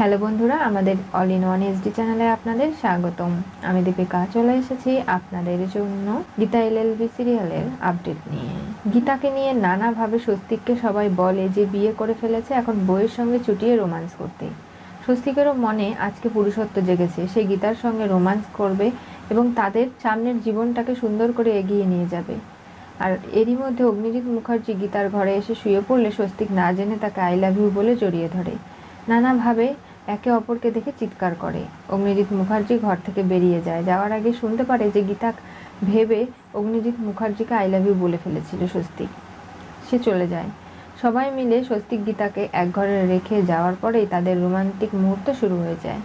Hello বন্ধুরা, আমাদের all in one SD চ্যানেলে আপনাদের স্বাগতম। আমি দীপিকা, চলে এসেছি আপনাদের জন্য গীতা এলএলবি সিরিয়ালের আপডেট নিয়ে। গীতাকে নিয়ে নানাভাবে স্বস্তিককে সবাই বলে যে বিয়ে করে ফেলেছে, এখন বইয়ের সঙ্গে চুটিয়ে রোমান্স করতে। স্বস্তিকেরও মনে আজকে পুরুষত্ব জেগেছে। সে গীতার সঙ্গে রোমান্স করবে এবং তাদের সামনের জীবনটাকে সুন্দর করে এগিয়ে নিয়ে যাবে। আর এরই মধ্যে অগ্নিজিৎ মুখার্জি গীতার ঘরে এসে শুয়ে পড়লে স্বস্তিক না জেনে তাকে আই লাভ ইউ বলে জড়িয়ে ধরে। নানাভাবে একে অপরকে দেখে চিৎকার করে। অগ্নিজিৎ মুখার্জি ঘর থেকে বেরিয়ে যায়। যাওয়ার আগে শুনতে পারে যে গীতা ভেবে অগ্নিজিৎ মুখার্জিকে আই লাভ ইউ বলে ফেলেছিল স্বস্তিক সে চলে যায়। সবাই মিলে স্বস্তিক গীতাকে এক ঘরে রেখে যাওয়ার পরেই তাদের রোমান্টিক মুহূর্ত শুরু হয়ে যায়।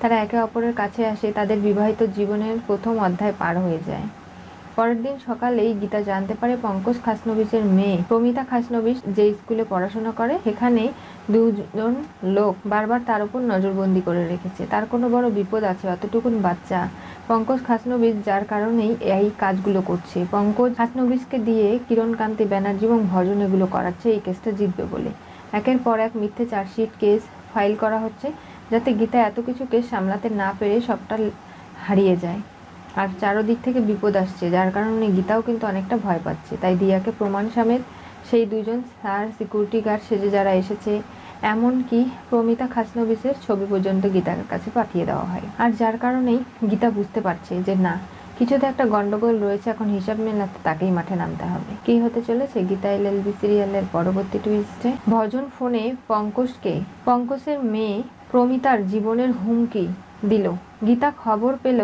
তারা একে অপরের কাছে আসে। তাদের বিবাহিত জীবনের প্রথম অধ্যায় পার হয়ে যায়। পরের দিন সকালেই গীতা জানতে পারে পঙ্কজ খাসনবিসের মেয়ে। প্রমিতা খাসনবিস যে স্কুলে পড়াশোনা করে সেখানে দুজন লোক বারবার তার উপর নজরবন্দি করে রেখেছে। তার কোনো বড় বিপদ আছে, অতটুকুন বাচ্চা। পঙ্কজ খাসনবিস যার কারণেই এই কাজগুলো করছে। পঙ্কজ খাসনবিসকে দিয়ে কিরণকান্তি ব্যানার্জি এবং ভজন এগুলো করাচ্ছে, এই কেসটা জিতবে বলে। একের পর এক মিথ্যে চার্জশিট কেস ফাইল করা হচ্ছে, যাতে গীতা এত কিছু কেস সামলাতে না পেরে সবটা হারিয়ে যায়। আর চারোদিক থেকে বিপদ আসছে, যার কারণে গীতাও কিন্তু অনেকটা ভয় পাচ্ছে। তাই দিয়াকে প্রমাণ সমেত সেই দুজন স্যার, সিকিউরিটি গার্ড সেজে যারা এসেছে, এমনকি প্রমিতা খাসনবিসের ছবি পর্যন্ত গীতার কাছে পাঠিয়ে দেওয়া হয়। আর যার কারণেই গীতা বুঝতে পারছে যে না, কিছুতে একটা গন্ডগোল রয়েছে, এখন হিসাব মেলাতে তাকেই মাঠে নামতে হবে। কি হতে চলেছে গীতা এলএলবি সিরিয়ালের পরবর্তী টুইস্টে ভজন ফোনে পঙ্কজকে, পঙ্কজের মেয়ে প্রমিতার জীবনের হুমকি দিল। গীতা খবর পেল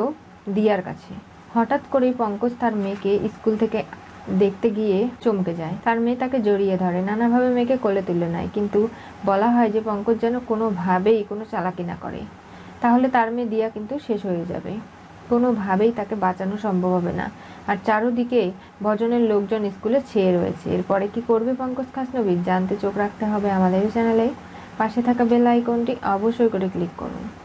দিয়ার কাছে। হঠাৎ করেই পঙ্কজ তার মেয়েকে স্কুল থেকে দেখতে গিয়ে চমকে যায়। তার মেয়ে তাকে জড়িয়ে ধরে। নানাভাবে মেয়েকে কোলে তুলে নেয়, কিন্তু বলা হয় যে পঙ্কজ যেন কোনোভাবেই কোনো চালাকি না করে। তাহলে তার মেয়ে দিয়া কিন্তু শেষ হয়ে যাবে। কোনোভাবেই তাকে বাঁচানো সম্ভব হবে না। আর চারোদিকে ভজনের লোকজন স্কুলে ছেয়ে রয়েছে। এরপরে কি করবে পঙ্কজ খাসনবিদ জানতে চোখ রাখতে হবে আমাদের চ্যানেলে। পাশে থাকা বেল আইকনটি অবশ্যই করে ক্লিক করুন।